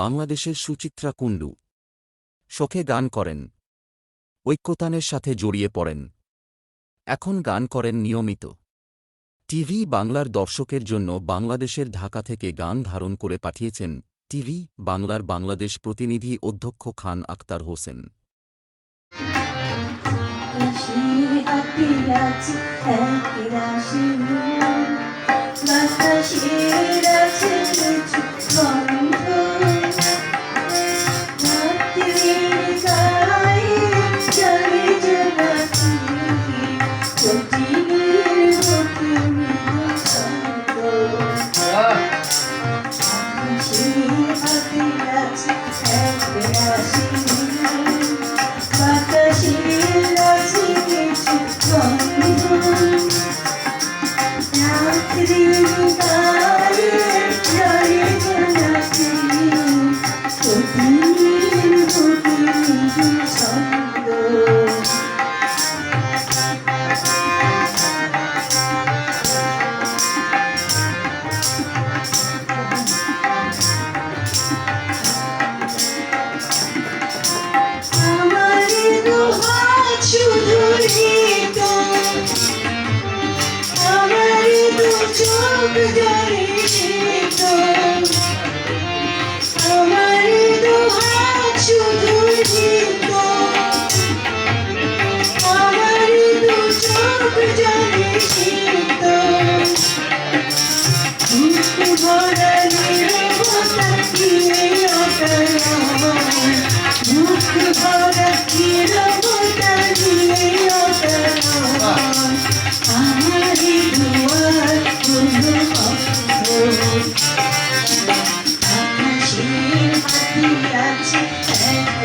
বাংলাদেশের সুচিত্রা কুণ্ডু। শোকে গান করেন। ঐক্যতানের সাথে জড়িয়ে পড়েন। এখন গান করেন নিয়মিত। টিভি বাংলার দর্শকের জন্য বাংলাদেশের ঢাকা থেকে গান ধারণ করে পাঠিয়েছেন টিভি বাংলার বাংলাদেশ প্রতিনিধি অধ্যক্ষ খান আক্তার হোসেন। বাতাসের আছে কিছু Thank you.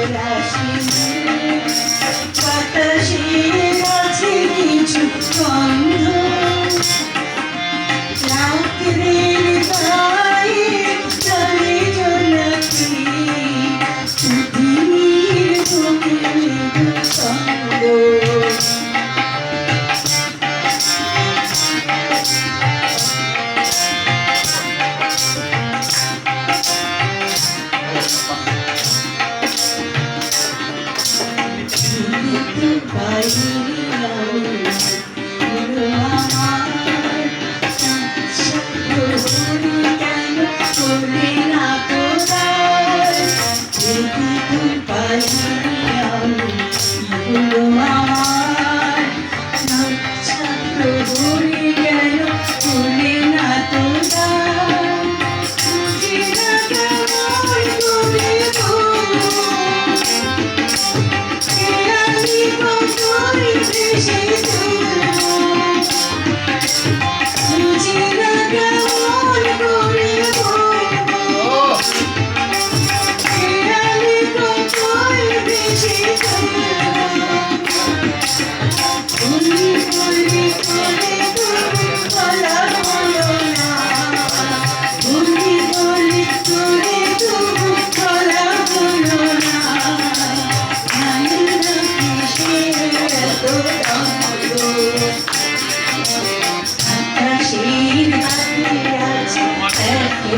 Thank you. Música